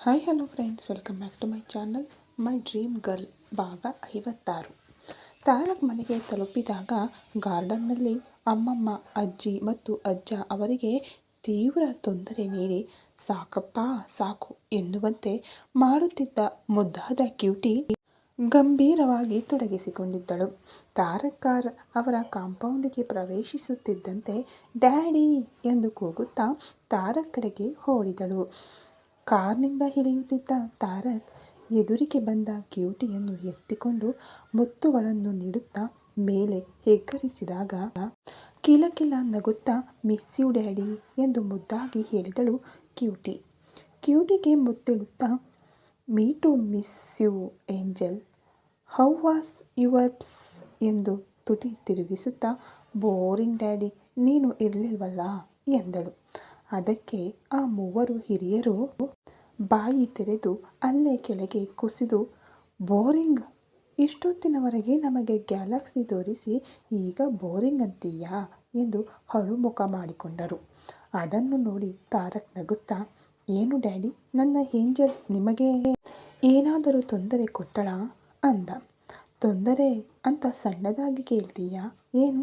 Hi hello friends welcome back to my channel my dream girl ಭಾಗ ಐವತ್ತಾರು. ತಾರಕ್ ಮನೆಗೆ ತಲುಪಿದಾಗ ಗಾರ್ಡನ್ನಲ್ಲಿ ಅಮ್ಮಮ್ಮ, ಅಜ್ಜಿ ಮತ್ತು ಅಜ್ಜ ಅವರಿಗೆ ತೀವ್ರ ತೊಂದರೆ ನೀಡಿ, ಸಾಕಪ್ಪ, ಸಾಕು ಎನ್ನುವಂತೆ ಮಾಡುತ್ತಿದ್ದ ಮುದ್ದಾದ ಕ್ಯೂಟಿ ಗಂಭೀರವಾಗಿ ತೊಡಗಿಸಿಕೊಂಡಿದ್ದಳು. ತಾರಕಾರ್ ಅವರ ಕಾಂಪೌಂಡಿಗೆ ಪ್ರವೇಶಿಸುತ್ತಿದ್ದಂತೆ, ಡ್ಯಾಡಿ ಎಂದು ಕೂಗುತ್ತಾ ತಾರಕ್ ಕಡೆಗೆ ಓಡಿದಳು. ಕಾರ್ನಿಂದ ಇಳಿಯುತ್ತಿದ್ದ ತಾರಕ್ ಎದುರಿಗೆ ಬಂದ ಕ್ಯೂಟಿಯನ್ನು ಎತ್ತಿಕೊಂಡು ಮುತ್ತುಗಳನ್ನು ನೀಡುತ್ತಾ ಮೇಲೆ ಹೆಗ್ಗರಿಸಿದಾಗ, ಕಿಲಕಿಲ ನಗುತ್ತಾ ಮಿಸ್ ಯು ಡ್ಯಾಡಿ ಎಂದು ಮುದ್ದಾಗಿ ಹೇಳಿದಳು ಕ್ಯೂಟಿ. ಕ್ಯೂಟಿಗೆ ಮುತ್ತಿಡುತ್ತಾ me too miss you angel, how was yours ಎಂದು ತುಟಿ ತಿರುಗಿಸುತ್ತಾ, ಬೋರಿಂಗ್ ಡ್ಯಾಡಿ, ನೀನು ಇರಲಿಲ್ವಲ್ಲ ಎಂದಳು. ಅದಕ್ಕೆ ಆ ಮೂವರು ಹಿರಿಯರು ಬಾಯಿ ತೆರೆದು ಅಲ್ಲೇ ಕೆಳಗೆ ಕುಸಿದು, ಬೋರಿಂಗ್, ಇಷ್ಟೊತ್ತಿನವರೆಗೆ ನಮಗೆ ಗ್ಯಾಲಕ್ಸಿ ತೋರಿಸಿ, ಈಗ ಬೋರಿಂಗ್ ಅಂತೀಯಾ? ಎಂದು ಹಳುಮುಖ ಮಾಡಿಕೊಂಡರು. ಅದನ್ನು ನೋಡಿ ತಾರಕ್ ನಗುತ್ತಾ, ಏನು ಡ್ಯಾಡಿ, ನನ್ನ ಏಂಜಲ್ ನಿಮಗೆ ಏನಾದರೂ ತೊಂದರೆ ಕೊಟ್ಟಳ? ಅಂದ. ತೊಂದರೆ ಅಂತ ಸಣ್ಣದಾಗಿ ಕೇಳ್ತೀಯಾ? ಏನು?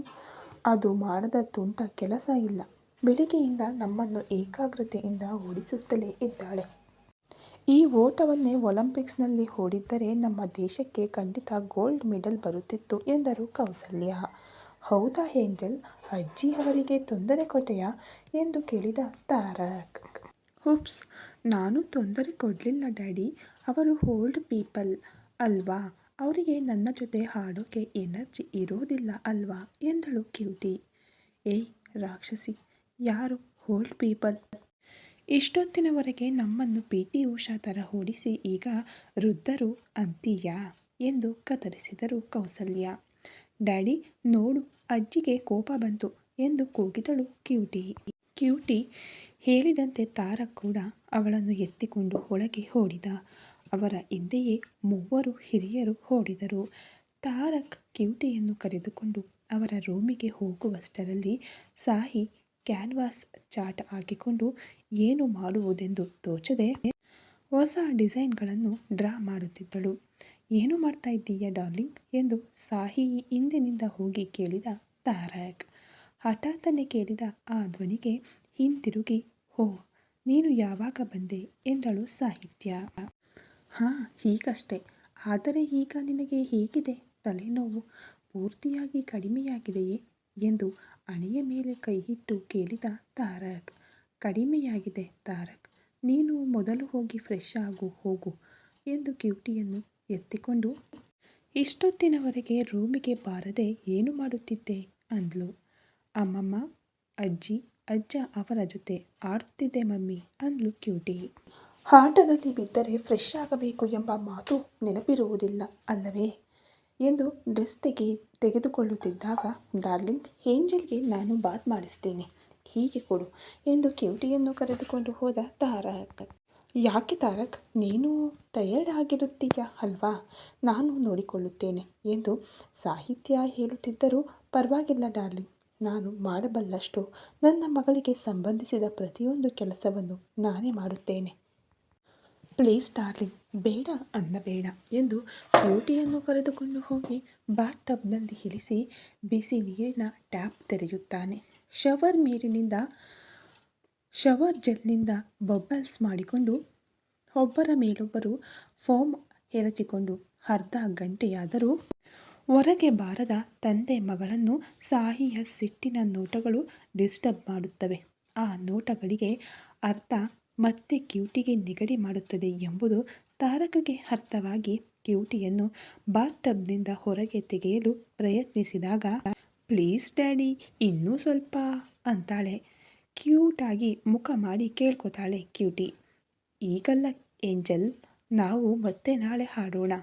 ಅದು ಮಾಡದ ತುಂಟ ಕೆಲಸ ಇಲ್ಲ. ಬೆಳಿಗ್ಗೆಯಿಂದ ನಮ್ಮನ್ನು ಏಕಾಗ್ರತೆಯಿಂದ ಓಡಿಸುತ್ತಲೇ ಇದ್ದಾಳೆ. ಈ ಓಟವನ್ನೇ ಒಲಿಂಪಿಕ್ಸ್ನಲ್ಲಿ ಓಡಿದ್ದರೆ ನಮ್ಮ ದೇಶಕ್ಕೆ ಖಂಡಿತ ಗೋಲ್ಡ್ ಮೆಡಲ್ ಬರುತ್ತಿತ್ತು ಎಂದರು ಕೌಸಲ್ಯ. ಹೌದಾ ಏಂಜಲ್? ಅಜ್ಜಿ ಅವರಿಗೆ ತೊಂದರೆ ಕೊಟ್ಟೆಯಾ? ಎಂದು ಕೇಳಿದ ತಾರಕ್. ಹುಪ್ಸ್, ನಾನು ತೊಂದರೆ ಕೊಡಲಿಲ್ಲ ಡ್ಯಾಡಿ. ಅವರು ಓಲ್ಡ್ ಪೀಪಲ್ ಅಲ್ವಾ? ಅವರಿಗೆ ನನ್ನ ಜೊತೆ ಹಾಡೋಕೆ ಎನರ್ಜಿ ಇರೋದಿಲ್ಲ ಅಲ್ವಾ? ಎಂದಳು ಕ್ಯೂಟಿ. ಏಯ್, ರಾಕ್ಷಸಿ. ಯಾರು ಓಲ್ಡ್ ಪೀಪಲ್? ಇಷ್ಟೊತ್ತಿನವರೆಗೆ ನಮ್ಮನ್ನು ಪಿ ಟಿ ಉಷಾ ಥರ ಓಡಿಸಿ ಈಗ ವೃದ್ಧರು ಅಂತೀಯಾ? ಎಂದು ಕತ್ತರಿಸಿದರು ಕೌಸಲ್ಯ. ಡ್ಯಾಡಿ, ನೋಡು, ಅಜ್ಜಿಗೆ ಕೋಪ ಬಂತು ಎಂದು ಕೂಗಿದಳು ಕ್ಯೂಟಿ. ಕ್ಯೂಟಿ ಹೇಳಿದಂತೆ ತಾರ ಕೂಡ ಅವಳನ್ನು ಎತ್ತಿಕೊಂಡು ಒಳಗೆ ಓಡಿದ. ಅವರ ಹಿಂದೆಯೇ ಮೂವರು ಹಿರಿಯರು ಓಡಿದರು. ತಾರಕ್ ಕ್ಯೂಟಿಯನ್ನು ಕರೆದುಕೊಂಡು ಅವರ ರೂಮಿಗೆ ಹೋಗುವಷ್ಟರಲ್ಲಿ ಸಾಹಿ ಕ್ಯಾನ್ವಾಸ್ ಚಾಟ್ ಹಾಕಿಕೊಂಡು ಏನು ಮಾಡುವುದೆಂದು ತೋಚದೆ ಹೊಸ ಡಿಸೈನ್ಗಳನ್ನು ಡ್ರಾ ಮಾಡುತ್ತಿದ್ದಳು. ಏನು ಮಾಡ್ತಾ ಇದ್ದೀಯ ಡಾರ್ಲಿಂಗ್? ಎಂದು ಸಾಹಿ ಹಿಂದಿನಿಂದ ಹೋಗಿ ಕೇಳಿದ ತಾರಕ್. ಹಠಾತ್ತನೆ ಕೇಳಿದ ಆ ಧ್ವನಿಗೆ ಹಿಂತಿರುಗಿ, ಹೋ, ನೀನು ಯಾವಾಗ ಬಂದೆ? ಎಂದಳು ಸಾಹಿತ್ಯ. ಹಾಂ, ಹೀಗಷ್ಟೇ. ಆದರೆ ಈಗ ನಿನಗೆ ಹೇಗಿದೆ? ತಲೆನೋವು ಪೂರ್ತಿಯಾಗಿ ಕಡಿಮೆಯಾಗಿದೆಯೇ? ಎಂದು ಹಣೆಯ ಮೇಲೆ ಕೈಯಿಟ್ಟು ಕೇಳಿದ ತಾರಕ್, ಕಡಿಮೆಯಾಗಿದೆ ತಾರಕ್, ನೀನು ಮೊದಲು ಹೋಗಿ ಫ್ರೆಶ್ ಆಗು, ಹೋಗು ಎಂದು ಕ್ಯೂಟಿಯನ್ನು ಎತ್ತಿಕೊಂಡು, ಇಷ್ಟೊತ್ತಿನವರೆಗೆ ರೂಮಿಗೆ ಬಾರದೆ ಏನು ಮಾಡುತ್ತಿದ್ದೆ? ಅಂದ್ಲು. ಅಮ್ಮಮ್ಮ, ಅಜ್ಜಿ, ಅಜ್ಜ ಅವರ ಜೊತೆ ಆಡುತ್ತಿದ್ದೆ ಮಮ್ಮಿ ಅಂದ್ಲು ಕ್ಯೂಟಿ. ಆಟದಲ್ಲಿ ಬಿದ್ದರೆ ಫ್ರೆಶ್ ಆಗಬೇಕು ಎಂಬ ಮಾತು ನೆನಪಿರುವುದಿಲ್ಲ, ಅಲ್ಲವೇ? ಎಂದು ಡ್ರೆಸ್ ತೆಗೆ, ತೆಗೆದುಕೊಳ್ಳುತ್ತಿದ್ದಾಗ, ಡಾರ್ಲಿಂಗ್, ಏಂಜಲ್ಗೆ ನಾನು ಬಾತ್ ಮಾಡಿಸ್ತೇನೆ. ಹೀಗೆ ಕೊಡು ಎಂದು ಕ್ಯೂಟಿಯನ್ನು ಕರೆದುಕೊಂಡು ಹೋದ ತಾರಕ್. ಯಾಕೆ ತಾರಕ್? ನೀನು ಟಯರ್ಡ್ ಆಗಿರುತ್ತೀಯ ಅಲ್ವಾ? ನಾನು ನೋಡಿಕೊಳ್ಳುತ್ತೇನೆ ಎಂದು ಸಾಹಿತ್ಯ ಹೇಳುತ್ತಿದ್ದರೂ, ಪರವಾಗಿಲ್ಲ ಡಾರ್ಲಿಂಗ್. ನಾನು ಮಾಡಬಲ್ಲಷ್ಟು. ನನ್ನ ಮಗಳಿಗೆ ಸಂಬಂಧಿಸಿದ ಪ್ರತಿಯೊಂದು ಕೆಲಸವನ್ನು ನಾನೇ ಮಾಡುತ್ತೇನೆ. ಪ್ಲೀಸ್ ಡಾರ್ಲಿಂಗ್ ಬೇಡ ಅನ್ನಬೇಡ ಎಂದು ಬ್ಯೂಟಿಯನ್ನು ಕರೆದುಕೊಂಡು ಹೋಗಿ ಬಾತ್ ಟಬ್ನಲ್ಲಿ ಇಳಿಸಿ ಬಿಸಿ ನೀರಿನ ಟ್ಯಾಪ್ ತೆರೆಯುತ್ತಾನೆ. ಶವರ್ ನೀರಿನಿಂದ ಶವರ್ ಜೆಲ್ನಿಂದ ಬಬ್ಬಲ್ಸ್ ಮಾಡಿಕೊಂಡು ಒಬ್ಬರ ಮೇಲೊಬ್ಬರು ಫೋಮ್ ಎರಚಿಕೊಂಡು ಅರ್ಧ ಗಂಟೆಯಾದರೂ ಹೊರಗೆ ಬಾರದ ತಂದೆ ಮಗಳನ್ನು ಸಾಹಿಯ ಸಿಟ್ಟಿನ ನೋಟಗಳು ಡಿಸ್ಟರ್ಬ್ ಮಾಡುತ್ತವೆ. ಆ ನೋಟಗಳಿಗೆ ಅರ್ಥ ಮತ್ತೆ ಕ್ಯೂಟಿಗೆ ನಿಗಡಿ ಮಾಡುತ್ತದೆ ಎಂಬುದು ತಾರಕಗೆ ಅರ್ಥವಾಗಿ ಕ್ಯೂಟಿಯನ್ನು ಬಾತ್ ಟಬ್ನಿಂದ ಹೊರಗೆ ತೆಗೆಯಲು ಪ್ರಯತ್ನಿಸಿದಾಗ, ಪ್ಲೀಸ್ ಡ್ಯಾಡಿ, ಇನ್ನೂ ಸ್ವಲ್ಪ ಅಂತಾಳೆ. ಕ್ಯೂಟಾಗಿ ಮುಖ ಮಾಡಿ ಕೇಳ್ಕೊತಾಳೆ ಕ್ಯೂಟಿ. ಈಗಲ್ಲ ಏಂಜಲ್, ನಾವು ಮತ್ತೆ ನಾಳೆ ಹಾಡೋಣ.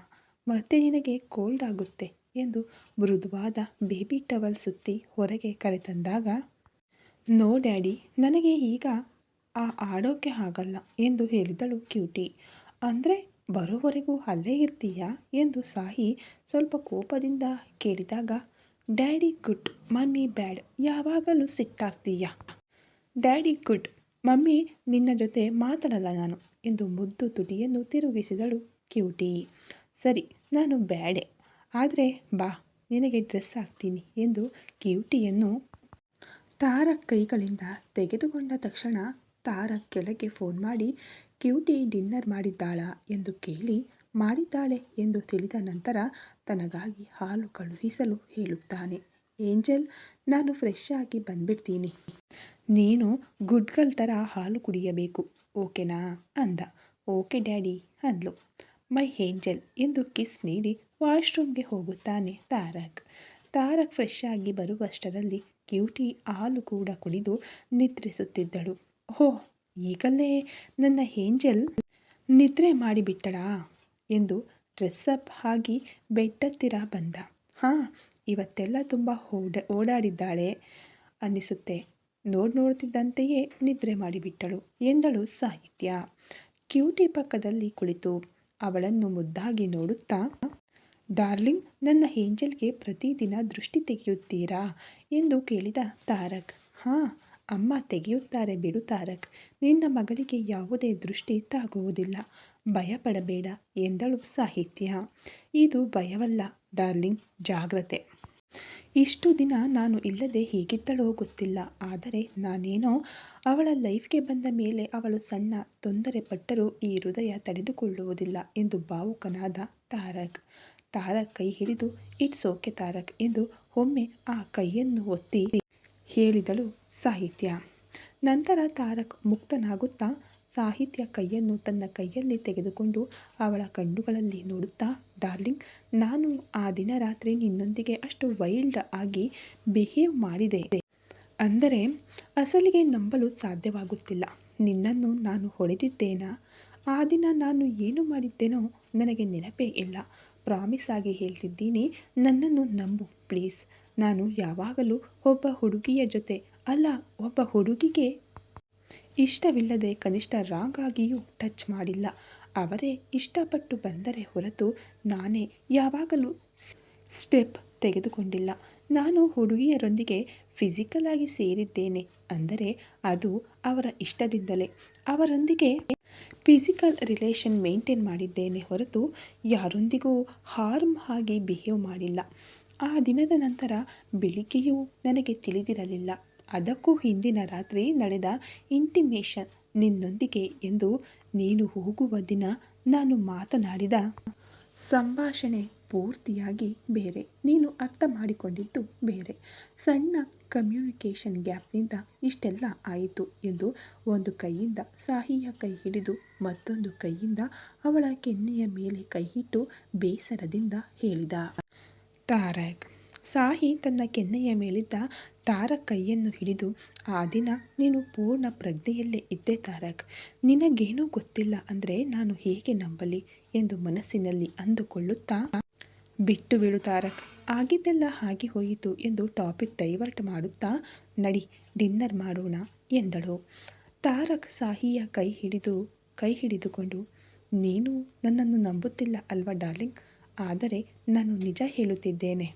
ಮತ್ತೆ ನಿನಗೆ ಕೋಲ್ಡ್ ಆಗುತ್ತೆ ಎಂದು ಮೃದುವಾದ ಬೇಬಿ ಟವಲ್ ಸುತ್ತಿ ಹೊರಗೆ ಕರೆತಂದಾಗ, ನೋ ಡ್ಯಾಡಿ, ನನಗೆ ಈಗ ಆ ಆಡೋಕೆ ಆಗಲ್ಲ ಎಂದು ಹೇಳಿದಳು ಕ್ಯೂಟಿ. ಅಂದರೆ, ಬರೋವರೆಗೂ ಅಲ್ಲೇ ಇರ್ತೀಯಾ? ಎಂದು ಸಾಹಿ ಸ್ವಲ್ಪ ಕೋಪದಿಂದ ಕೇಳಿದಾಗ, ಡ್ಯಾಡಿ ಗುಡ್, ಮಮ್ಮಿ ಬ್ಯಾಡ್, ಯಾವಾಗಲೂ ಸಿಟ್ಟಾಗ್ತೀಯ? ಡ್ಯಾಡಿ ಗುಡ್, ಮಮ್ಮಿ ನಿನ್ನ ಜೊತೆ ಮಾತಾಡಲ್ಲ ನಾನು, ಎಂದು ಮುದ್ದು ತುಟಿಯನ್ನು ತಿರುಗಿಸಿದಳು ಕ್ಯೂಟಿ. ಸರಿ, ನಾನು ಬ್ಯಾಡೆ, ಆದರೆ ಬಾ, ನಿನಗೆ ಡ್ರೆಸ್ ಹಾಕ್ತೀನಿ, ಎಂದು ಕ್ಯೂಟಿಯನ್ನು ತಾರ ಕೈಗಳಿಂದ ತೆಗೆದುಕೊಂಡ ತಕ್ಷಣ ತಾರ ಕೆಳಗೆ ಫೋನ್ ಮಾಡಿ ಕ್ಯೂಟಿ ಡಿನ್ನರ್ ಮಾಡಿದ್ದಾಳಾ ಎಂದು ಕೇಳಿ ಮಾಡಿದ್ದಾಳೆ ಎಂದು ತಿಳಿದ ನಂತರ ತನಗಾಗಿ ಹಾಲು ಕಳುಹಿಸಲು ಹೇಳುತ್ತಾನೆ. ಏಂಜಲ್, ನಾನು ಫ್ರೆಶ್ ಆಗಿ ಬಂದ್ಬಿಡ್ತೀನಿ. ನೀನು ಗುಡ್ಗಲ್ ಥರ ಹಾಲು ಕುಡಿಯಬೇಕು, ಓಕೆನಾ? ಅಂದ. ಓಕೆ, ಡ್ಯಾಡಿ, ಅಂದ್ಲು. ಮೈ ಏಂಜಲ್ ಎಂದು ಕಿಸ್ ನೀಡಿ ವಾಶ್ರೂಮ್ಗೆ ಹೋಗುತ್ತಾನೆ ತಾರಕ್. ತಾರಕ್ ಫ್ರೆಶ್ ಆಗಿ ಬರುವಷ್ಟರಲ್ಲಿ ಕ್ಯೂಟಿ ಹಾಲು ಕೂಡ ಕುಡಿದು ನಿದ್ರಿಸುತ್ತಿದ್ದಳು. ಓಹ್ ಈಗಲೇ ನನ್ನ ಏಂಜಲ್ ನಿದ್ರೆ ಮಾಡಿಬಿಟ್ಟಳಾ ಎಂದು ಡ್ರೆಸ್ಸಪ್ ಆಗಿ ಬೆಟ್ಟತ್ತಿರ ಬಂದ. ಹಾಂ, ಇವತ್ತೆಲ್ಲ ತುಂಬ ಓಡ, ಓಡಾಡಿದ್ದಾಳೆ ಅನ್ನಿಸುತ್ತೆ. ನೋಡ್ ನೋಡ್ತಿದ್ದಂತೆಯೇ ನಿದ್ರೆ ಮಾಡಿಬಿಟ್ಟಳು ಎಂದಳು ಸಾಹಿತ್ಯ. ಕ್ಯೂಟಿ ಪಕ್ಕದಲ್ಲಿ ಕುಳಿತು ಅವಳನ್ನು ಮುದ್ದಾಗಿ ನೋಡುತ್ತಾ, ಡಾರ್ಲಿಂಗ್ ನನ್ನ ಏಂಜಲ್ಗೆ ಪ್ರತಿದಿನ ದೃಷ್ಟಿ ತೆಗೆಯುತ್ತೀರಾ? ಎಂದು ಕೇಳಿದ ತಾರಕ್. ಹಾಂ ಅಮ್ಮ ತೆಗೆಯುತ್ತಾರೆ ಬಿಡು ತಾರಕ್. ನಿನ್ನ ಮಗಳಿಗೆ ಯಾವುದೇ ದೃಷ್ಟಿ ತಾಗುವುದಿಲ್ಲ. ಭಯಪಡಬೇಡ ಎಂದಳು ಸಾಹಿತ್ಯ. ಇದು ಭಯವಲ್ಲ ಡಾರ್ಲಿಂಗ್, ಜಾಗ್ರತೆ. ಇಷ್ಟು ದಿನ ನಾನು ಇಲ್ಲದೆ ಹೀಗಿದ್ದಳೋ ಗೊತ್ತಿಲ್ಲ. ಆದರೆ ನಾನೇನೋ ಅವಳ ಲೈಫ್ಗೆ ಬಂದ ಮೇಲೆ ಅವಳು ಸಣ್ಣ ತೊಂದರೆ ಪಟ್ಟರೂ ಈ ಹೃದಯ ತಡೆದುಕೊಳ್ಳುವುದಿಲ್ಲ ಎಂದು ಭಾವುಕನಾದ ತಾರಕ್. ತಾರಕ್ ಕೈ ಹಿಡಿದು, ಇಟ್ಸ್ ಓಕೆ ತಾರಕ್ ಎಂದು ಒಮ್ಮೆ ಆ ಕೈಯನ್ನು ಒತ್ತಿ ಹೇಳಿದಳು ಸಾಹಿತ್ಯ. ನಂತರ ತಾರಕ್ ಮುಕ್ತನಾಗುತ್ತಾ ಸಾಹಿತ್ಯ ಕೈಯನ್ನು ತನ್ನ ಕೈಯಲ್ಲಿ ತೆಗೆದುಕೊಂಡು ಅವಳ ಕಣ್ಣುಗಳಲ್ಲಿ ನೋಡುತ್ತಾ, ಡಾರ್ಲಿಂಗ್, ನಾನು ಆ ದಿನ ರಾತ್ರಿ ನಿನ್ನೊಂದಿಗೆ ಅಷ್ಟು ವೈಲ್ಡ್ ಆಗಿ ಬಿಹೇವ್ ಮಾಡಿದೆ. ಅಂದರೆ ಅಸಲಿಗೆ ನಂಬಲು ಸಾಧ್ಯವಾಗುತ್ತಿಲ್ಲ. ನಿನ್ನನ್ನು ನಾನು ಹೊಡೆದಿದ್ದೇನಾ? ಆ ದಿನ ನಾನು ಏನು ಮಾಡಿದ್ದೇನೋ ನನಗೆ ನೆನಪೇ ಇಲ್ಲ. ಪ್ರಾಮಿಸ್ ಆಗಿ ಹೇಳ್ತಿದ್ದೀನಿ, ನನ್ನನ್ನು ನಂಬು, ಪ್ಲೀಸ್. ನಾನು ಯಾವಾಗಲೂ ಒಬ್ಬ ಹುಡುಗಿಯ ಜೊತೆ ಅಲ್ಲ, ಒಬ್ಬ ಹುಡುಗಿಗೆ ಇಷ್ಟವಿಲ್ಲದೆ ಕನಿಷ್ಠ ರಾಂಗ್ ಆಗಿಯೂ ಟಚ್ ಮಾಡಿಲ್ಲ. ಅವರೇ ಇಷ್ಟಪಟ್ಟು ಬಂದರೆ ಹೊರತು ನಾನೇ ಯಾವಾಗಲೂ ಸ್ಟೆಪ್ ತೆಗೆದುಕೊಂಡಿಲ್ಲ. ನಾನು ಹುಡುಗಿಯರೊಂದಿಗೆ ಫಿಸಿಕಲ್ ಆಗಿ ಸೇರಿದ್ದೇನೆ ಅಂದರೆ ಅದು ಅವರ ಇಷ್ಟದಿಂದಲೇ. ಅವರೊಂದಿಗೆ ಫಿಸಿಕಲ್ ರಿಲೇಷನ್ ಮೇಂಟೈನ್ ಮಾಡಿದ್ದೇನೆ ಹೊರತು ಯಾರೊಂದಿಗೂ ಹಾರ್ಮ್ ಆಗಿ ಬಿಹೇವ್ ಮಾಡಿಲ್ಲ. ಆ ದಿನದ ನಂತರ ಬೆಳಿಗ್ಗೆಯೂ ನನಗೆ ತಿಳಿದಿರಲಿಲ್ಲ. ಅದಕ್ಕೂ ಹಿಂದಿನ ರಾತ್ರಿ ನಡೆದ ಇಂಟಿಮೇಷನ್ ನಿನ್ನೊಂದಿಗೆ ಎಂದು ನೀನು ಹೋಗುವ ದಿನ ನಾನು ಮಾತನಾಡಿದ. ಸಂಭಾಷಣೆ ಪೂರ್ತಿಯಾಗಿ ಬೇರೆ, ನೀನು ಅರ್ಥ ಮಾಡಿಕೊಂಡಿದ್ದು ಬೇರೆ. ಸಣ್ಣ ಕಮ್ಯುನಿಕೇಷನ್ ಗ್ಯಾಪ್ನಿಂದ ಇಷ್ಟೆಲ್ಲ ಆಯಿತು ಎಂದು ಒಂದು ಕೈಯಿಂದ ಸಾಹಿಯ ಕೈ ಹಿಡಿದು ಮತ್ತೊಂದು ಕೈಯಿಂದ ಅವಳ ಕೆನ್ನೆಯ ಮೇಲೆ ಕೈಯಿಟ್ಟು ಬೇಸರದಿಂದ ಹೇಳಿದ. ತಾರಕ್ ಸಾಹಿ ತನ್ನ ಕೆನ್ನೆಯ ಮೇಲಿದ್ದ ತಾರಕ್ ಕೈಯನ್ನು ಹಿಡಿದು, ಆ ದಿನ ನೀನು ಪೂರ್ಣ ಪ್ರಜ್ಞೆಯಲ್ಲೇ ಇದ್ದೆ ತಾರಕ್. ನಿನಗೇನೂ ಗೊತ್ತಿಲ್ಲ ಅಂದರೆ ನಾನು ಹೇಗೆ ನಂಬಲಿ? ಎಂದು ಮನಸ್ಸಿನಲ್ಲಿ ಅಂದುಕೊಳ್ಳುತ್ತಾ, ಬಿಟ್ಟು ಬಿಡು ತಾರಕ್. ಆಗಿದ್ದೆಲ್ಲ ಹಾಗೆ ಹೋಯಿತು ಎಂದು ಟಾಪಿಕ್ ಡೈವರ್ಟ್ ಮಾಡುತ್ತಾ, ನಡಿ, ಡಿನ್ನರ್ ಮಾಡೋಣ ಎಂದಳು. ತಾರಕ್ ಸಾಹಿಯ ಕೈ ಹಿಡಿದು, ಕೈ ಹಿಡಿದುಕೊಂಡು, ನೀನು ನನ್ನನ್ನು ನಂಬುತ್ತಿಲ್ಲ ಅಲ್ವಾ ಡಾರ್ಲಿಂಗ್? ಆದರೆ ನಾನು ನಿಜ ಹೇಳುತ್ತಿದ್ದೇನೆ.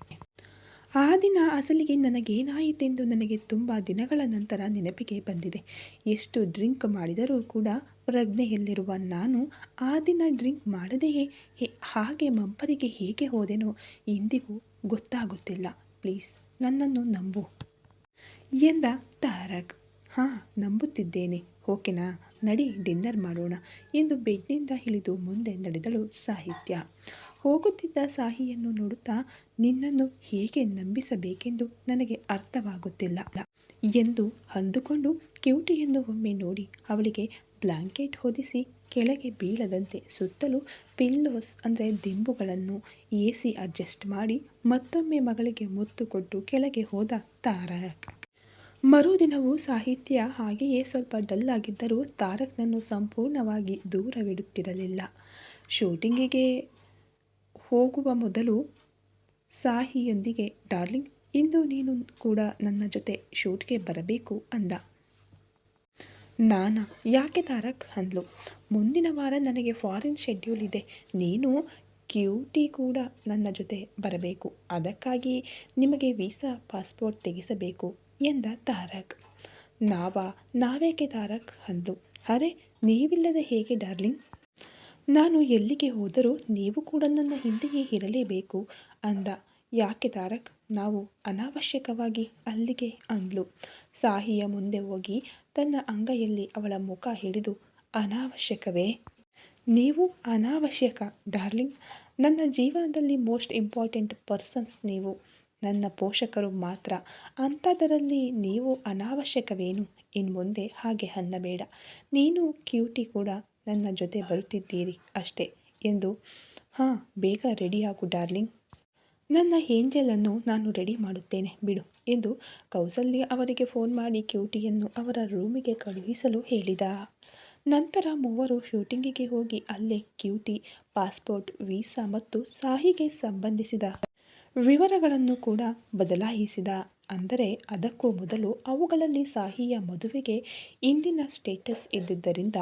ಆ ದಿನ ಅಸಲಿಗೆ ನನಗೇನಾಯಿತೆಂದು ನನಗೆ ತುಂಬ ದಿನಗಳ ನಂತರ ನೆನಪಿಗೆ ಬಂದಿದೆ. ಎಷ್ಟು ಡ್ರಿಂಕ್ ಮಾಡಿದರೂ ಕೂಡ ಪ್ರಜ್ಞೆಯಲ್ಲಿರುವ ನಾನು ಆ ದಿನ ಡ್ರಿಂಕ್ ಮಾಡದೆಯೇ? ಹಾಗೆ ಮಂಪರಿಗೆ ಹೇಗೆ ಹೋದೆನೋ ಇಂದಿಗೂ ಗೊತ್ತಾಗುತ್ತಿಲ್ಲ. ಪ್ಲೀಸ್, ನನ್ನನ್ನು ನಂಬು ಎಂದ ತಾರಕ್. ಹಾಂ, ನಂಬುತ್ತಿದ್ದೇನೆ. ಓಕೆನಾ? ನಡಿ ಡಿನ್ನರ್ ಮಾಡೋಣ ಎಂದು ಬೆಡ್ನಿಂದ ಇಳಿದು ಮುಂದೆ ನಡೆದಳು ಸಾಹಿತ್ಯ. ಹೋಗುತ್ತಿದ್ದ ಸಾಹಿಯನ್ನು ನೋಡುತ್ತಾ ನಿನ್ನನ್ನು ಹೇಗೆ ನಂಬಿಸಬೇಕೆಂದು ನನಗೆ ಅರ್ಥವಾಗುತ್ತಿಲ್ಲ ಎಂದು ಅಂದುಕೊಂಡು ಕ್ಯೂಟಿಯನ್ನು ಒಮ್ಮೆ ನೋಡಿ ಅವಳಿಗೆ ಬ್ಲಾಂಕೆಟ್ ಹೊದಿಸಿ ಕೆಳಗೆ ಬೀಳದಂತೆ ಸುತ್ತಲೂ ಪಿಲ್ಲೋಸ್ ಅಂದರೆ ದಿಂಬುಗಳನ್ನು ಎ ಸಿ ಅಡ್ಜಸ್ಟ್ ಮಾಡಿ ಮತ್ತೊಮ್ಮೆ ಮಗಳಿಗೆ ಮುತ್ತು ಕೊಟ್ಟು ಕೆಳಗೆ ಹೋದ ತಾರಕ್. ಮರುದಿನವೂ ಸಾಹಿತ್ಯ ಹಾಗೆಯೇ ಸ್ವಲ್ಪ ಡಲ್ ಆಗಿದ್ದರೂ ತಾರಕ್ನನ್ನು ಸಂಪೂರ್ಣವಾಗಿ ದೂರವಿಡುತ್ತಿರಲಿಲ್ಲ. ಶೂಟಿಂಗಿಗೆ ಹೋಗುವ ಮೊದಲು ಸಾಹಿಯೊಂದಿಗೆ, ಡಾರ್ಲಿಂಗ್, ಇಂದು ನೀನು ಕೂಡ ನನ್ನ ಜೊತೆ ಶೂಟ್ಗೆ ಬರಬೇಕು ಅಂದ. ನಾನಾ, ಯಾಕೆ ತಾರಕ್? ಅಂದ್ಲು. ಮುಂದಿನ ವಾರ ನನಗೆ ಫಾರಿನ್ ಶೆಡ್ಯೂಲ್ ಇದೆ. ನೀನು ಕ್ಯೂಟಿ ಕೂಡ ನನ್ನ ಜೊತೆ ಬರಬೇಕು. ಅದಕ್ಕಾಗಿ ನಿಮಗೆ ವೀಸಾ ಪಾಸ್ಪೋರ್ಟ್ ತೆಗೆಸಬೇಕು ಎಂದ ತಾರಕ್. ನಾವಾ ನಾವೇಕೆ ತಾರಕ್? ಅಂದ್ಲು. ಅರೆ, ನೀವಿಲ್ಲದೆ ಹೇಗೆ, ಡಾರ್ಲಿಂಗ್? ನಾನು ಎಲ್ಲಿಗೆ ಹೋದರೂ ನೀವು ಕೂಡ ನನ್ನ ಹಿಂದೆಯೇ ಇರಲೇಬೇಕು ಅಂದ. ಯಾಕೆ ತಾರಕ್? ನಾವು ಅನಾವಶ್ಯಕವಾಗಿ ಅಲ್ಲಿಗೆ ಅಂದ್ಲು. ಸಾಹಿಯ ಮುಂದೆ ಹೋಗಿ ತನ್ನ ಅಂಗೈಯಲ್ಲಿ ಅವಳ ಮುಖ ಹಿಡಿದು, ಅನಾವಶ್ಯಕವೇ? ನೀವು ಅನಾವಶ್ಯಕ, ಡಾರ್ಲಿಂಗ್. ನನ್ನ ಜೀವನದಲ್ಲಿ ಮೋಸ್ಟ್ ಇಂಪಾರ್ಟೆಂಟ್ ಪರ್ಸನ್ಸ್ ನೀವು. ನನ್ನ ಪೋಷಕರು ಮಾತ್ರ. ಅಂಥದರಲ್ಲಿ ನೀವು ಅನಾವಶ್ಯಕವೇನು? ಇನ್ನು ಮುಂದೆ ಹಾಗೆ ಅನ್ನಬೇಡ. ನೀನು ಕ್ಯೂಟಿ ಕೂಡ. ನನ್ನ ಜೊತೆ ಬರುತ್ತಿದ್ದೀರಿ ಅಷ್ಟೇ ಎಂದು, ಹಾಂ, ಬೇಗ ರೆಡಿಯಾಗು ಡಾರ್ಲಿಂಗ್. ನನ್ನ ಏಂಜಲನ್ನು ನಾನು ರೆಡಿ ಮಾಡುತ್ತೇನೆ, ಬಿಡು, ಎಂದು ಕೌಸಲ್ಯ ಅವರಿಗೆ ಫೋನ್ ಮಾಡಿ ಕ್ಯೂಟಿಯನ್ನು ಅವರ ರೂಮಿಗೆ ಕಳುಹಿಸಲು ಹೇಳಿದ. ನಂತರ ಮೂವರು ಶೂಟಿಂಗಿಗೆ ಹೋಗಿ ಅಲ್ಲೇ ಕ್ಯೂಟಿ, ಪಾಸ್ಪೋರ್ಟ್, ವೀಸಾ ಮತ್ತು ಸಾಹಿಗೆ ಸಂಬಂಧಿಸಿದ ವಿವರಗಳನ್ನು ಕೂಡ ಬದಲಾಯಿಸಿದ. ಅಂದರೆ, ಅದಕ್ಕೂ ಮೊದಲು ಅವುಗಳಲ್ಲಿ ಸಾಹಿಯ ಮದುವೆಗೆ ಇಂದಿನ ಸ್ಟೇಟಸ್ ಇದ್ದಿದ್ದರಿಂದ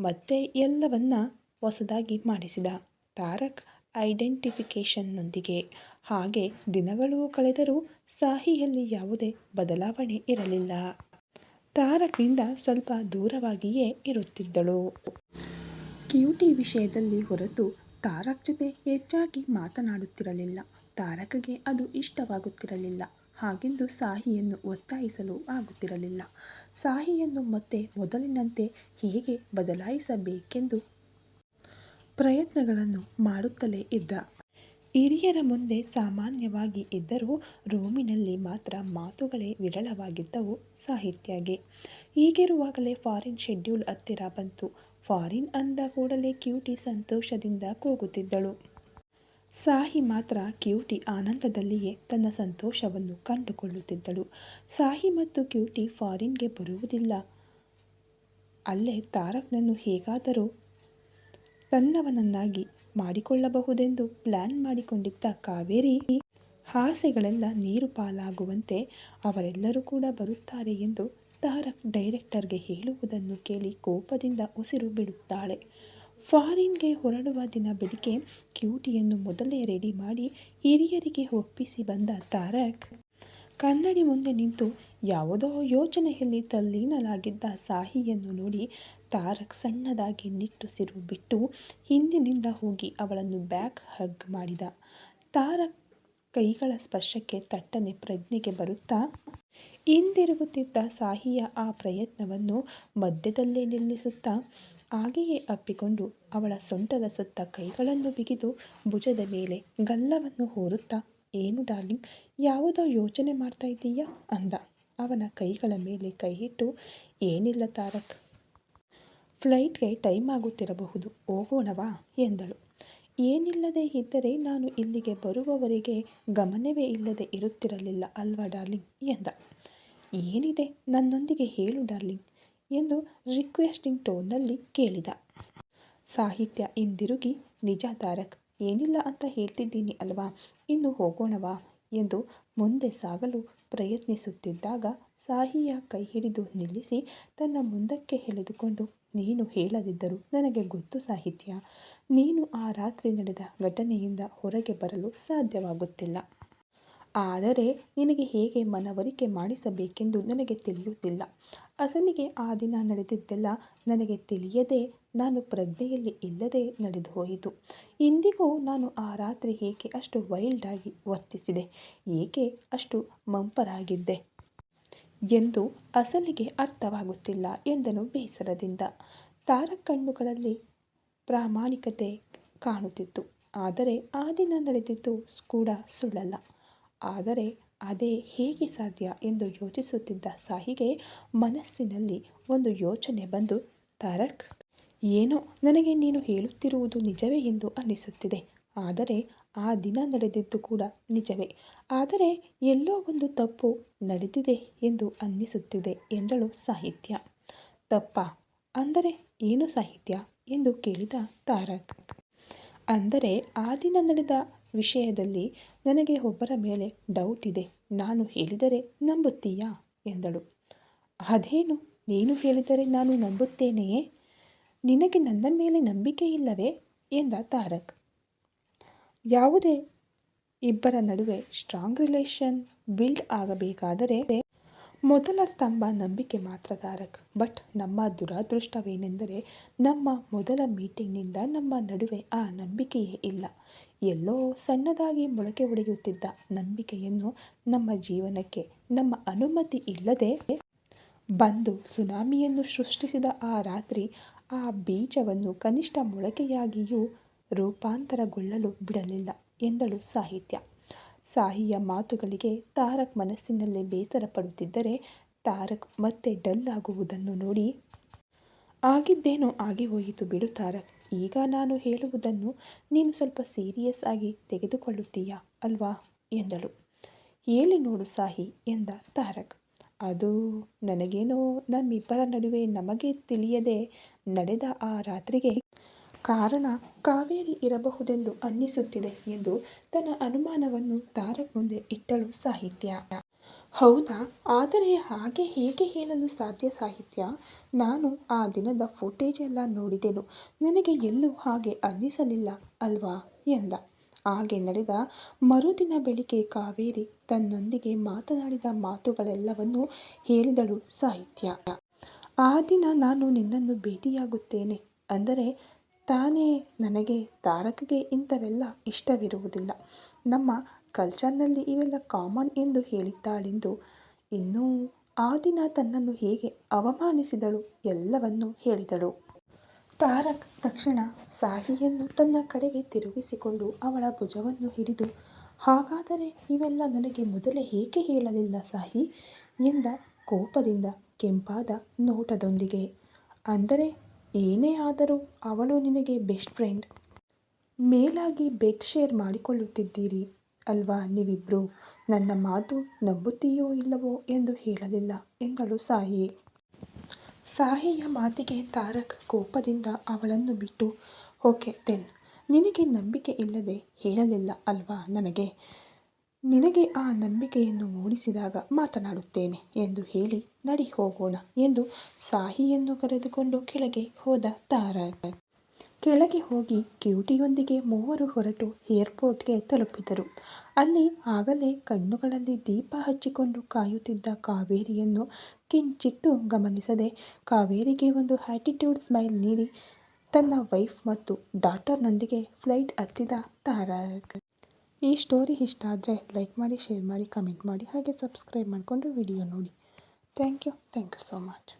ಮತ್ತೆ ಎಲ್ಲವನ್ನ ಹೊಸದಾಗಿ ಮಾಡಿಸಿದ ತಾರಕ್ ಐಡೆಂಟಿಫಿಕೇಷನ್ನೊಂದಿಗೆ. ಹಾಗೆ ದಿನಗಳು ಕಳೆದರೂ ಸಾಹಿಯಲ್ಲಿ ಯಾವುದೇ ಬದಲಾವಣೆ ಇರಲಿಲ್ಲ. ತಾರಕ್ನಿಂದ ಸ್ವಲ್ಪ ದೂರವಾಗಿಯೇ ಇರುತ್ತಿದ್ದಳು. ಕ್ಯೂಟಿ ವಿಷಯದಲ್ಲಿ ಹೊರತು ತಾರಕ್ ಜೊತೆ ಹೆಚ್ಚಾಗಿ ಮಾತನಾಡುತ್ತಿರಲಿಲ್ಲ. ತಾರಕ್ಗೆ ಅದು ಇಷ್ಟವಾಗುತ್ತಿರಲಿಲ್ಲ. ಹಾಗೆಂದು ಸಾಹಿಯನ್ನು ಒತ್ತಾಯಿಸಲು ಆಗುತ್ತಿರಲಿಲ್ಲ. ಸಾಹಿಯನ್ನು ಮತ್ತೆ ಮೊದಲಿನಂತೆ ಹೇಗೆ ಬದಲಾಯಿಸಬೇಕೆಂದು ಪ್ರಯತ್ನಗಳನ್ನು ಮಾಡುತ್ತಲೇ ಇದ್ದ. ಹಿರಿಯರ ಮುಂದೆ ಸಾಮಾನ್ಯವಾಗಿ ಇದ್ದರೂ ರೂಮಿನಲ್ಲಿ ಮಾತ್ರ ಮಾತುಗಳೇ ವಿರಳವಾಗಿದ್ದವು ಸಾಹಿತ್ಯಗೆ. ಹೀಗಿರುವಾಗಲೇ ಫಾರಿನ್ ಶೆಡ್ಯೂಲ್ ಹತ್ತಿರ ಬಂತು. ಫಾರಿನ್ ಅಂದ ಕೂಡಲೇ ಕ್ಯೂಟಿ ಸಂತೋಷದಿಂದ ಕೂಗುತ್ತಿದ್ದಳು. ಸಾಹಿ ಮಾತ್ರ ಕ್ಯೂಟಿ ಆನಂದದಲ್ಲಿಯೇ ತನ್ನ ಸಂತೋಷವನ್ನು ಕಂಡುಕೊಳ್ಳುತ್ತಿದ್ದಳು. ಸಾಹಿ ಮತ್ತು ಕ್ಯೂಟಿ ಫಾರಿನ್ಗೆ ಬರುವುದಿಲ್ಲ. ಅಲ್ಲೇ ತಾರಕ್ನನ್ನು ಹೇಗಾದರೂ ತನ್ನವನನ್ನಾಗಿ ಮಾಡಿಕೊಳ್ಳಬಹುದೆಂದು ಪ್ಲ್ಯಾನ್ ಮಾಡಿಕೊಂಡಿದ್ದ ಕಾವೇರಿ ಆಸೆಗಳೆಲ್ಲ ನೀರು ಪಾಲಾಗುವಂತೆ ಅವರೆಲ್ಲರೂ ಕೂಡ ಬರುತ್ತಾರೆ ಎಂದು ತಾರಕ್ ಡೈರೆಕ್ಟರ್ಗೆ ಹೇಳುವುದನ್ನು ಕೇಳಿ ಕೋಪದಿಂದ ಉಸಿರು ಬಿಡುತ್ತಾಳೆ. ಫಾರಿನ್ಗೆ ಹೊರಡುವ ದಿನ ಬೆಳಿಗ್ಗೆ ಕ್ಯೂಟಿಯನ್ನು ಮೊದಲೇ ರೆಡಿ ಮಾಡಿ ಹಿರಿಯರಿಗೆ ಒಪ್ಪಿಸಿ ಬಂದ ತಾರಕ್, ಕನ್ನಡಿ ಮುಂದೆ ನಿಂತು ಯಾವುದೋ ಯೋಚನೆಯಲ್ಲಿ ತಲ್ಲೀನಲಾಗಿದ್ದ ಸಾಹಿಯನ್ನು ನೋಡಿ ತಾರಕ್ ಸಣ್ಣದಾಗಿ ನಿಟ್ಟುಸಿರು ಬಿಟ್ಟು ಹಿಂದಿನಿಂದ ಹೋಗಿ ಅವಳನ್ನು ಬ್ಯಾಕ್ ಹಗ್ ಮಾಡಿದ. ತಾರಕ್ ಕೈಗಳ ಸ್ಪರ್ಶಕ್ಕೆ ತಟ್ಟನೆ ಪ್ರಜ್ಞೆಗೆ ಬರುತ್ತಾ ಹಿಂದಿರುಗುತ್ತಿದ್ದ ಸಾಹಿಯ ಆ ಪ್ರಯತ್ನವನ್ನು ಮಧ್ಯದಲ್ಲೇ ನಿಲ್ಲಿಸುತ್ತಾ ಹಾಗೆಯೇ ಅಪ್ಪಿಕೊಂಡು ಅವಳ ಸೊಂಟದ ಸುತ್ತ ಕೈಗಳನ್ನು ಬಿಗಿದು ಭುಜದ ಮೇಲೆ ಗಲ್ಲವನ್ನು ಹೋರುತ್ತಾ, ಏನು ಡಾರ್ಲಿಂಗ್, ಯಾವುದೋ ಯೋಚನೆ ಮಾಡ್ತಾ ಇದ್ದೀಯಾ? ಅಂದ. ಅವನ ಕೈಗಳ ಮೇಲೆ ಕೈಯಿಟ್ಟು, ಏನಿಲ್ಲ ತಾರಕ್, ಫ್ಲೈಟ್ಗೆ ಟೈಮ್ ಆಗುತ್ತಿರಬಹುದು, ಹೋಗೋಣವಾ? ಎಂದಳು. ಏನಿಲ್ಲದೆ ಇದ್ದರೆ ನಾನು ಇಲ್ಲಿಗೆ ಬರುವವರೆಗೆ ಗಮನವೇ ಇಲ್ಲದೆ ಇರುತ್ತಿರಲಿಲ್ಲ ಅಲ್ವಾ ಡಾರ್ಲಿಂಗ್? ಎಂದ. ಏನಿದೆ? ನನ್ನೊಂದಿಗೆ ಹೇಳು ಡಾರ್ಲಿಂಗ್. ಎಂದು ರಿಕ್ವೆಸ್ಟಿಂಗ್ ಟೋನ್ನಲ್ಲಿ ಕೇಳಿದ. ಸಾಹಿತ್ಯ ಹಿಂದಿರುಗಿ, ನಿಜ ತಾರಕ್, ಏನಿಲ್ಲ ಅಂತ ಹೇಳ್ತಿದ್ದೀನಿ ಅಲ್ವಾ? ಇನ್ನು ಹೋಗೋಣವಾ? ಎಂದು ಮುಂದೆ ಸಾಗಲು ಪ್ರಯತ್ನಿಸುತ್ತಿದ್ದಾಗ ಸಾಹಿಯ ಕೈ ಹಿಡಿದು ನಿಲ್ಲಿಸಿ ತನ್ನ ಮುಂದಕ್ಕೆ ಎಳೆದುಕೊಂಡು, ನೀನು ಹೇಳದಿದ್ದರೂ ನನಗೆ ಗೊತ್ತು ಸಾಹಿತ್ಯ. ನೀನು ಆ ರಾತ್ರಿ ನಡೆದ ಘಟನೆಯಿಂದ ಹೊರಗೆ ಬರಲು ಸಾಧ್ಯವಾಗುತ್ತಿಲ್ಲ. ಆದರೆ ನಿನಗೆ ಹೇಗೆ ಮನವರಿಕೆ ಮಾಡಿಸಬೇಕೆಂದು ನನಗೆ ತಿಳಿಯುತ್ತಿಲ್ಲ. ಅಸಲಿಗೆ ಆ ದಿನ ನಡೆದಿದ್ದೆಲ್ಲ ನನಗೆ ತಿಳಿಯದೆ ನಾನು ಪ್ರಜ್ಞೆಯಲ್ಲಿ ಇಲ್ಲದೆ ನಡೆದು ಹೋಯಿತು. ಇಂದಿಗೂ ನಾನು ಆ ರಾತ್ರಿ ಏಕೆ ಅಷ್ಟು ವೈಲ್ಡ್ ಆಗಿ ವರ್ತಿಸಿದೆ? ಏಕೆ ಅಷ್ಟು ಮಂಪರಾಗಿದ್ದೆ? ಎಂದು ಅಸಲಿಗೆ ಅರ್ಥವಾಗುತ್ತಿಲ್ಲ ಎಂದನು ಬೇಸರದಿಂದ. ತಾರಕಣ್ಣುಗಳಲ್ಲಿ ಪ್ರಾಮಾಣಿಕತೆ ಕಾಣುತ್ತಿತ್ತು. ಆದರೆ ಆ ದಿನ ನಡೆದಿದ್ದು ಕೂಡ ಸುಳ್ಳಲ್ಲ. ಆದರೆ ಅದೇ ಹೇಗೆ ಸಾಧ್ಯ ಎಂದು ಯೋಚಿಸುತ್ತಿದ್ದ ಸಾಹಿಗೆ ಮನಸ್ಸಿನಲ್ಲಿ ಒಂದು ಯೋಚನೆ ಬಂದು, ತಾರಕ್, ಏನೋ ನನಗೆ ನೀನು ಹೇಳುತ್ತಿರುವುದು ನಿಜವೇ ಎಂದು ಅನ್ನಿಸುತ್ತಿದೆ. ಆದರೆ ಆ ದಿನ ನಡೆದಿದ್ದು ಕೂಡ ನಿಜವೇ. ಆದರೆ ಎಲ್ಲೋ ಒಂದು ತಪ್ಪು ನಡೆದಿದೆ ಎಂದು ಅನ್ನಿಸುತ್ತಿದೆ ಎಂದಳು ಸಾಹಿತ್ಯ. ತಪ್ಪ? ಅಂದರೆ ಏನು ಸಾಹಿತ್ಯ? ಎಂದು ಕೇಳಿದ ತಾರಕ್. ಅಂದರೆ ಆ ದಿನ ನಡೆದ ವಿಷಯದಲ್ಲಿ ನನಗೆ ಒಬ್ಬರ ಮೇಲೆ ಡೌಟ್ ಇದೆ. ನಾನು ಹೇಳಿದರೆ ನಂಬುತ್ತೀಯಾ? ಎಂದಳು. ಅದೇನು? ನೀನು ಹೇಳಿದರೆ ನಾನು ನಂಬುತ್ತೇನೆಯೇ? ನಿನಗೆ ನನ್ನ ಮೇಲೆ ನಂಬಿಕೆ ಇಲ್ಲವೇ? ಎಂದ ತಾರಕ್. ಯಾವುದೇ ಇಬ್ಬರ ನಡುವೆ ಸ್ಟ್ರಾಂಗ್ ರಿಲೇಷನ್ ಬಿಲ್ಡ್ ಆಗಬೇಕಾದರೆ ಮೊದಲ ಸ್ತಂಭ ನಂಬಿಕೆ ಮಾತ್ರ ತಾರಕ್. ಬಟ್ ನಮ್ಮ ದುರಾದೃಷ್ಟವೇನೆಂದರೆ ನಮ್ಮ ಮೊದಲ ಮೀಟಿಂಗ್ನಿಂದ ನಮ್ಮ ನಡುವೆ ಆ ನಂಬಿಕೆಯೇ ಇಲ್ಲ. ಎಲ್ಲೋ ಸಣ್ಣದಾಗಿ ಮೊಳಕೆ ಒಡೆಯುತ್ತಿದ್ದ ನಂಬಿಕೆಯನ್ನು ನಮ್ಮ ಜೀವನಕ್ಕೆ, ನಮ್ಮ ಅನುಮತಿ ಇಲ್ಲದೆ ಬಂದು ಸುನಾಮಿಯನ್ನು ಸೃಷ್ಟಿಸಿದ ಆ ರಾತ್ರಿ ಆ ಬೀಜವನ್ನು ಕನಿಷ್ಠ ಮೊಳಕೆಯಾಗಿಯೂ ರೂಪಾಂತರಗೊಳ್ಳಲು ಬಿಡಲಿಲ್ಲ ಎಂದಳು ಸಾಹಿತ್ಯ. ಸಾಹಿಯ ಮಾತುಗಳಿಗೆ ತಾರಕ್ ಮನಸ್ಸಿನಲ್ಲೇ ಬೇಸರ ಪಡುತ್ತಿದ್ದರೆ ತಾರಕ್ ಮತ್ತೆ ಡಲ್ ಆಗುವುದನ್ನು ನೋಡಿ ಆಗಿದ್ದೇನೋ ಆಗಿ ಹೋಯಿತು ಬಿಡು ತಾರಕ್ ಈಗ ನಾನು ಹೇಳುವುದನ್ನು ನೀನು ಸ್ವಲ್ಪ ಸೀರಿಯಸ್ ಆಗಿ ತೆಗೆದುಕೊಳ್ಳುತ್ತೀಯಾ ಅಲ್ವಾ? ಎಂದಳು. ಹೇಳಿ ನೋಡು ಸಾಹಿ ಎಂದ ತಾರಕ್. ಅದು ನನಗೇನೋ ನಮ್ಮಿಬ್ಬರ ನಡುವೆ ನಮಗೆ ತಿಳಿಯದೆ ನಡೆದ ಆ ರಾತ್ರಿಗೆ ಕಾರಣ ಕಾವೇರಿ ಇರಬಹುದೆಂದು ಅನ್ನಿಸುತ್ತಿದೆ ಎಂದು ತನ್ನ ಅನುಮಾನವನ್ನು ತಾರಕ್ ಮುಂದೆ ಇಟ್ಟಳು ಸಾಹಿತ್ಯ. ಹೌದಾ? ಆದರೆ ಹಾಗೆ ಹೇಗೆ ಹೇಳಲು ಸಾಧ್ಯ ಸಾಹಿತ್ಯ? ನಾನು ಆ ದಿನದ ಫುಟೇಜ್ ಎಲ್ಲ ನೋಡಿದೆನು. ನನಗೆ ಎಲ್ಲೂ ಹಾಗೆ ಅನ್ನಿಸಲಿಲ್ಲ ಅಲ್ವಾ? ಎಂದ. ಹಾಗೆ ನಡೆದ ಮರುದಿನ ಬೆಳಿಗ್ಗೆ ಕಾವೇರಿ ತನ್ನೊಂದಿಗೆ ಮಾತನಾಡಿದ ಮಾತುಗಳೆಲ್ಲವನ್ನು ಹೇಳಿದಳು ಸಾಹಿತ್ಯ. ಆ ದಿನ ನಾನು ನಿನ್ನನ್ನು ಭೇಟಿಯಾಗುತ್ತೇನೆ. ಅಂದರೆ ತಾನೇ ನನಗೆ ತಾರಕಗೆ ಇಂಥವೆಲ್ಲ ಇಷ್ಟವಿರುವುದಿಲ್ಲ. ನಮ್ಮ ಕಲ್ಚರ್ನಲ್ಲಿ ಇವೆಲ್ಲ ಕಾಮನ್ ಎಂದು ಹೇಳಿದ್ದಾಳೆಂದು ಇನ್ನೂ ಆ ದಿನ ತನ್ನನ್ನು ಹೇಗೆ ಅವಮಾನಿಸಿದಳು ಎಲ್ಲವನ್ನೂ ಹೇಳಿದಳು. ತಾರಕ್ ತಕ್ಷಣ ಸಾಹಿಯನ್ನು ತನ್ನ ಕಡೆಗೆ ತಿರುಗಿಸಿಕೊಂಡು ಅವಳ ಭುಜವನ್ನು ಹಿಡಿದು, ಹಾಗಾದರೆ ಇವೆಲ್ಲ ನನಗೆ ಮೊದಲೇ ಏಕೆ ಹೇಳಲಿಲ್ಲ ಸಾಹಿ? ಎಂದ ಕೋಪದಿಂದ ಕೆಂಪಾದ ನೋಟದೊಂದಿಗೆ. ಅಂದರೆ ಏನೇ ಆದರೂ ಅವಳು ನಿನಗೆ ಬೆಸ್ಟ್ ಫ್ರೆಂಡ್. ಮೇಲಾಗಿ ಬೆಡ್ ಶೇರ್ ಮಾಡಿಕೊಳ್ಳುತ್ತಿದ್ದೀರಿ. ಅಲ್ವಾ? ನೀವಿಬ್ರು ನನ್ನ ಮಾತು ನಂಬುತ್ತೀಯೋ ಇಲ್ಲವೋ ಎಂದು ಹೇಳಲಿಲ್ಲ ಎಂದಳು ಸಾಹಿ ಸಾಹಿಯ ಮಾತಿಗೆ ತಾರಕ್ ಕೋಪದಿಂದ ಅವಳನ್ನು ಬಿಟ್ಟು, ಓಕೆ ತೆನ್, ನಿನಗೆ ನಂಬಿಕೆ ಇಲ್ಲದೆ ಹೇಳಲಿಲ್ಲ ಅಲ್ವಾ ನನಗೆ? ನಿನಗೆ ಆ ನಂಬಿಕೆಯನ್ನು ಮೂಡಿಸಿದಾಗ ಮಾತನಾಡುತ್ತೇನೆ ಎಂದು ಹೇಳಿ ನಡಿ ಹೋಗೋಣ ಎಂದು ಸಾಹಿಯನ್ನು ಕರೆದುಕೊಂಡು ಕೆಳಗೆ ಹೋದ ತಾರಕ್. ಕೆಳಗೆ ಹೋಗಿ ಕ್ಯೂಟಿಯೊಂದಿಗೆ ಮೂವರು ಹೊರಟು ಏರ್ಪೋರ್ಟ್ಗೆ ತಲುಪಿದರು. ಅಲ್ಲಿ ಆಗಲೇ ಕಣ್ಣುಗಳಲ್ಲಿ ದೀಪ ಹಚ್ಚಿಕೊಂಡು ಕಾಯುತ್ತಿದ್ದ ಕಾವೇರಿಯನ್ನು ಕಿಂಚಿತ್ತು ಗಮನಿಸದೆ ಕಾವೇರಿಗೆ ಒಂದು ಆ್ಯಟಿಟ್ಯೂಡ್ ಸ್ಮೈಲ್ ನೀಡಿ ತನ್ನ ವೈಫ್ ಮತ್ತು ಡಾಟರ್ನೊಂದಿಗೆ ಫ್ಲೈಟ್ ಹತ್ತಿದ ತಾರಕ್ ಈ ಸ್ಟೋರಿ ಇಷ್ಟ ಆದರೆ ಲೈಕ್ ಮಾಡಿ, ಶೇರ್ ಮಾಡಿ, ಕಮೆಂಟ್ ಮಾಡಿ ಹಾಗೆ ಸಬ್ಸ್ಕ್ರೈಬ್ ಮಾಡಿಕೊಂಡು ವಿಡಿಯೋ ನೋಡಿ. Thank you. Thank you so much.